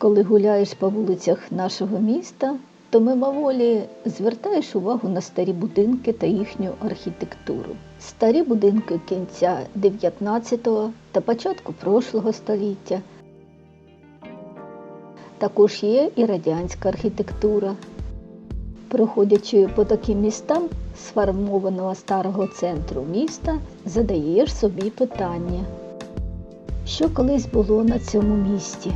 Коли гуляєш по вулицях нашого міста, то мимоволі звертаєш увагу на старі будинки та їхню архітектуру. Старі будинки кінця 19-го та початку прошлого століття. Також є і радянська архітектура. Проходячи по таким містам сформованого старого центру міста, задаєш собі питання, що колись було на цьому місті.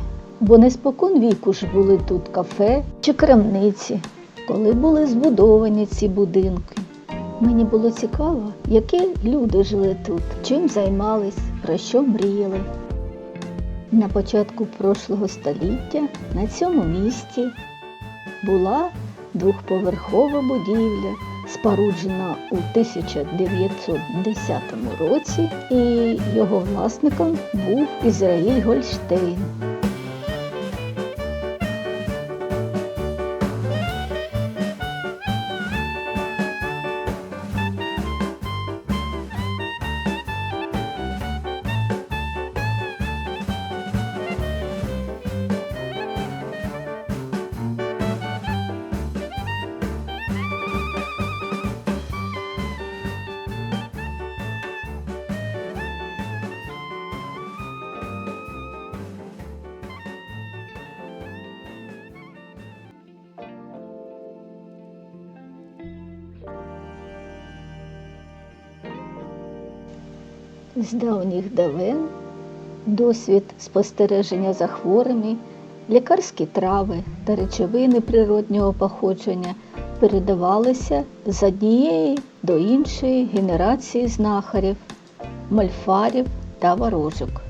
Бо не спокон віку ж були тут кафе чи крамниці, коли були збудовані ці будинки. Мені було цікаво, які люди жили тут, чим займались, про що мріяли. На початку прошлого століття на цьому місці була двохповерхова будівля, споруджена у 1910 році, і його власником був Ізраїль Гольштейн. З давніх давен досвід спостереження за хворими, лікарські трави та речовини природнього походження передавалися з однієї до іншої генерації знахарів, мальфарів та ворожок.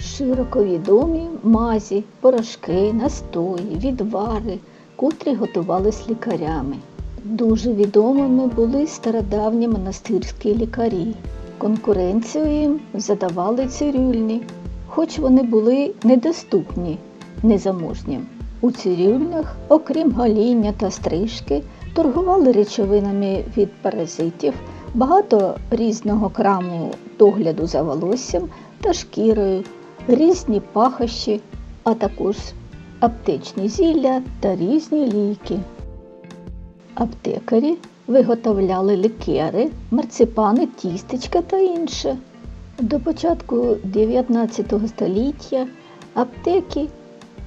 Широко відомі мазі, порошки, настої, відвари, котрі готувались лікарями. Дуже відомими були стародавні монастирські лікарі. Конкуренцію їм задавали цирюльні, хоч вони були недоступні незаможнім. У цирюльнях, окрім гоління та стрижки, торгували речовинами від паразитів, багато різного краму догляду за волоссям та шкірою, різні пахощі, а також аптечні зілля та різні ліки. Аптекарі виготовляли лікери, марципани, тістечка та інше. До початку 19 століття аптеки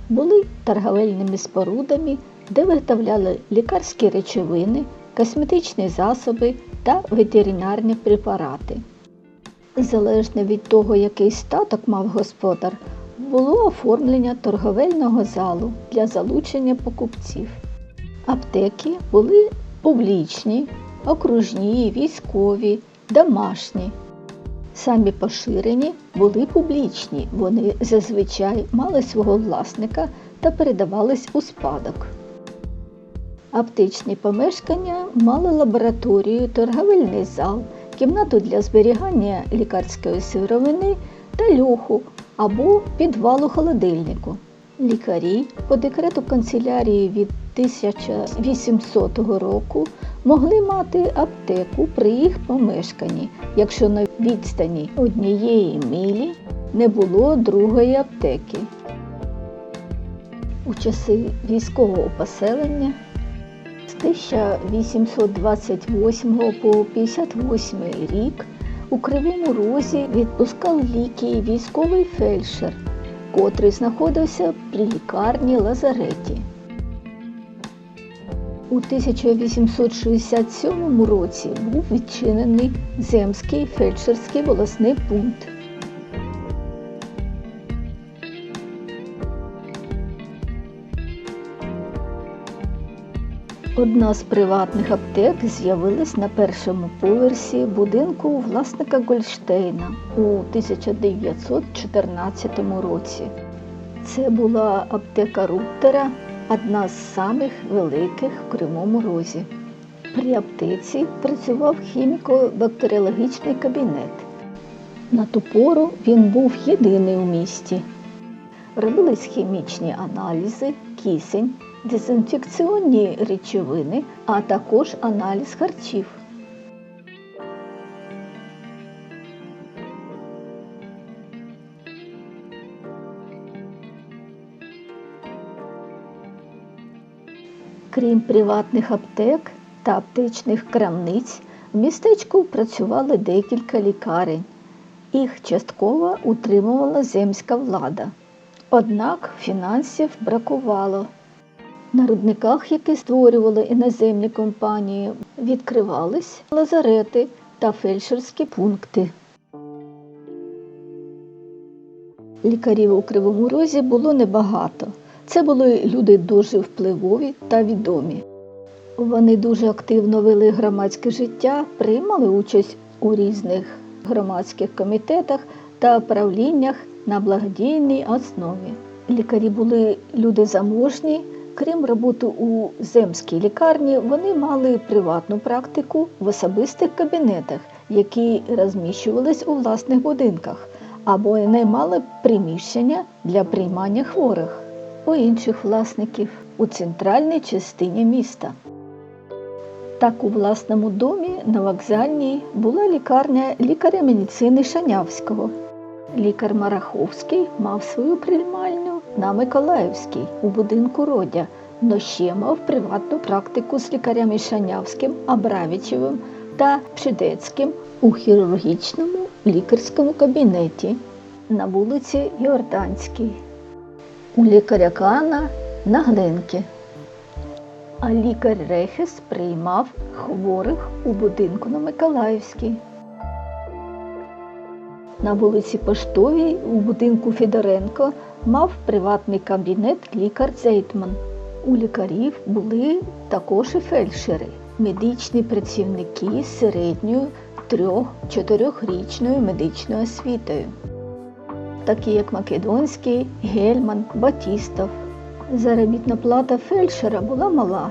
були торговельними спорудами, де виготовляли лікарські речовини, косметичні засоби та ветеринарні препарати. Залежно від того, який статок мав господар, було оформлення торговельного залу для залучення покупців. Аптеки були публічні, окружні, військові, домашні. Самі поширені були публічні, вони зазвичай мали свого власника та передавались у спадок. Аптечні помешкання мали лабораторію, торговельний зал, кімнату для зберігання лікарської сировини та льоху або підвалу холодильнику. Лікарі по декрету канцелярії від 1800 року могли мати аптеку при їх помешканні, якщо на відстані однієї мілі не було другої аптеки. У часи військового поселення з 1828 по 58 рік у Кривому Розі відпускав ліки військовий фельдшер, котрий знаходився при лікарні Лазареті. У 1867 році був відчинений Земський фельдшерський волосний пункт. Одна з приватних аптек з'явилась на першому поверсі будинку власника Гольштейна у 1914 році. Це була аптека Руттера, одна з самих великих в Кривому Розі. При аптеці працював хіміко-бактеріологічний кабінет. На ту пору він був єдиний у місті. Робились хімічні аналізи, кисень, дезінфекціонні речовини, а також аналіз харчів. Крім приватних аптек та аптечних крамниць, в містечку працювали декілька лікарень. Їх частково утримувала земська влада. Однак фінансів бракувало. На рудниках, які створювали іноземні компанії, відкривались лазарети та фельдшерські пункти. Лікарів у Кривому Розі було небагато. Це були люди дуже впливові та відомі. Вони дуже активно вели громадське життя, приймали участь у різних громадських комітетах та правліннях на благодійній основі. Лікарі були люди заможні. Крім роботи у земській лікарні, вони мали приватну практику в особистих кабінетах, які розміщувались у власних будинках, або наймали приміщення для приймання хворих у інших власників у центральній частині міста. Так у власному домі на вокзальній була лікарня лікаря медицини Шанявського. Лікар Мараховський мав свою приймальню на Миколаївській у будинку Родя, но ще мав приватну практику з лікарями Шанявським, Абравічевим та Пшидецьким у хірургічному лікарському кабінеті на вулиці Йорданській. У лікаря Кана на Гленки. А лікар Рехес приймав хворих у будинку на Миколаївській. На вулиці Поштовій у будинку Федоренко мав приватний кабінет лікар Зейтман. У лікарів були також і фельдшери, медичні працівники з середньою трьох-чотирьохрічною медичною освітою, такі як Македонський, Гельман, Батістов. Заробітна плата фельдшера була мала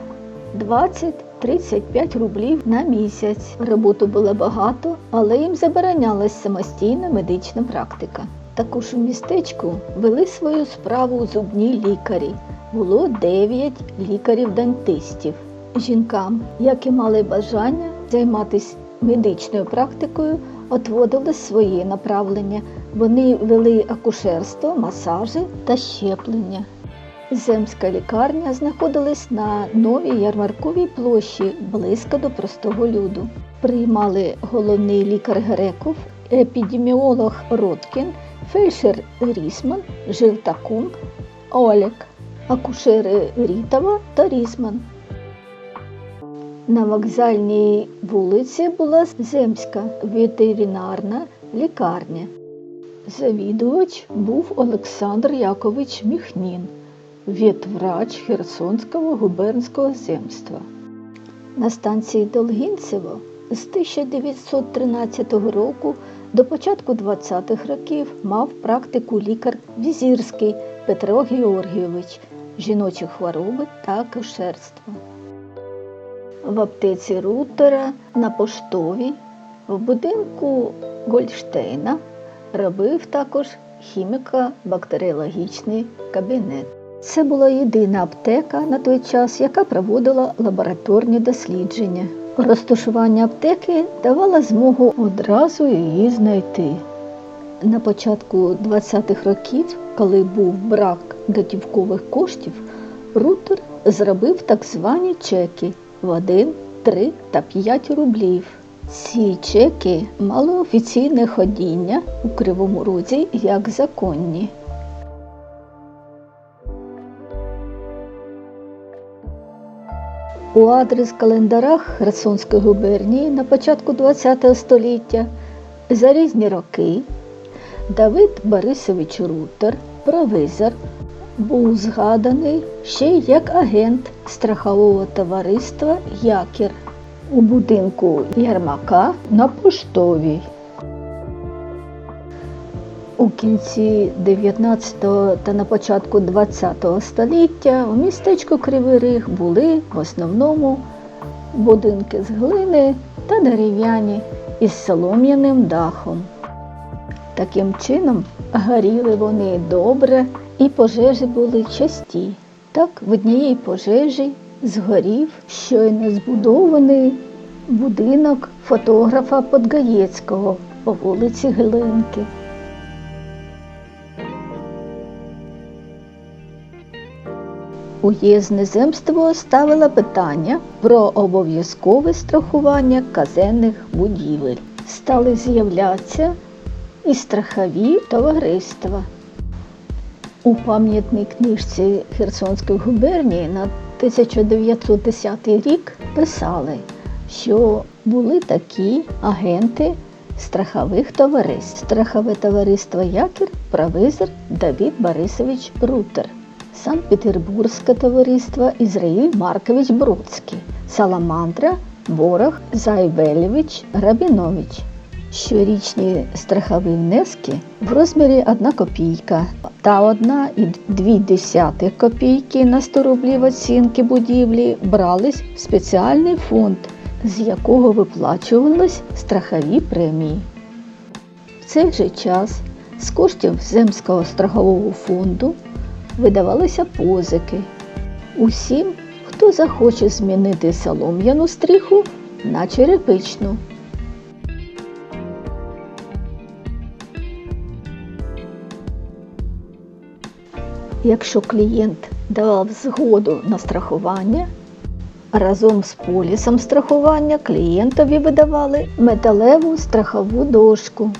20-35 рублів на місяць. Роботи було багато, але їм заборонялась самостійна медична практика. Також у містечку вели свою справу зубні лікарі. Було 9 лікарів-дантистів. Жінкам, які мали бажання займатися медичною практикою, отводили свої направлення. Вони вели акушерство, масажі та щеплення. Земська лікарня знаходилась на новій ярмарковій площі близько до простого люду. Приймали головний лікар Греков, епідеміолог Роткін, фельдшер Рісман, Жилтакун, Олек, акушери Рітова та Рісман. На вокзальній вулиці була земська ветеринарна лікарня. Завідувач був Олександр Якович Міхнін ветврач Херсонського губернського земства. На станції Долгінцево з 1913 року до початку 20-х років мав практику лікар Візірський Петро Георгійович, жіночі хвороби та акушерство. В аптеці Рутера на поштовій, в будинку Гольштейна робив також хіміко-бактеріологічний кабінет. Це була єдина аптека на той час, яка проводила лабораторні дослідження. Розташування аптеки давало змогу одразу її знайти. На початку 20-х років, коли був брак готівкових коштів, Рутер зробив так звані чеки в 1, 3 та 5 рублів. Ці чеки мали офіційне ходіння у Кривому Розі як законні. У адрес календарах Херсонської губернії на початку ХХ століття за різні роки Давид Борисович Рутер, провизор, був згаданий ще як агент страхового товариства Якір у будинку Ярмака на Поштовій. У кінці 19 та на початку 20 століття у містечку Кривий Ріг були в основному будинки з глини та дерев'яні із солом'яним дахом. Таким чином горіли вони добре і пожежі були часті. Так в однієї пожежі згорів щойно збудований будинок фотографа Подгаєцького по вулиці Глинки. Уєзне земство ставило питання про обов'язкове страхування казенних будівель. Стали з'являтися і страхові товариства. У пам'ятній книжці Херсонської губернії на 1910 рік писали, що були такі агенти страхових товариств. Страхове товариство Якір провизор Давід Борисович Рутер. Санкт-Петербурзьке товариство Ізраїль Маркович Бродський, Саламандра Борох Зайвелєвич Рабінович. Щорічні страхові внески в розмірі 1 копійка та 1,2 копійки на 100 рублів оцінки будівлі брались в спеціальний фонд, з якого виплачувались страхові премії. В цей же час з коштів Земського страхового фонду видавалися позики. Усім, хто захоче змінити солом'яну стріху на черепичну. Якщо клієнт давав згоду на страхування, разом з полісом страхування клієнтові видавали металеву страхову дошку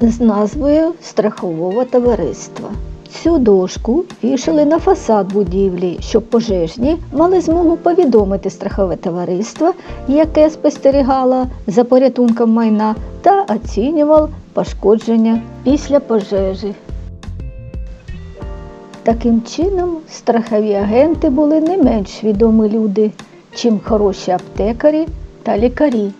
з назвою страхового товариства. Цю дошку вішали на фасад будівлі, щоб пожежні мали змогу повідомити страхове товариство, яке спостерігало за порятунком майна та оцінював пошкодження після пожежі. Таким чином, страхові агенти були не менш відомі люди, чим хороші аптекарі та лікарі.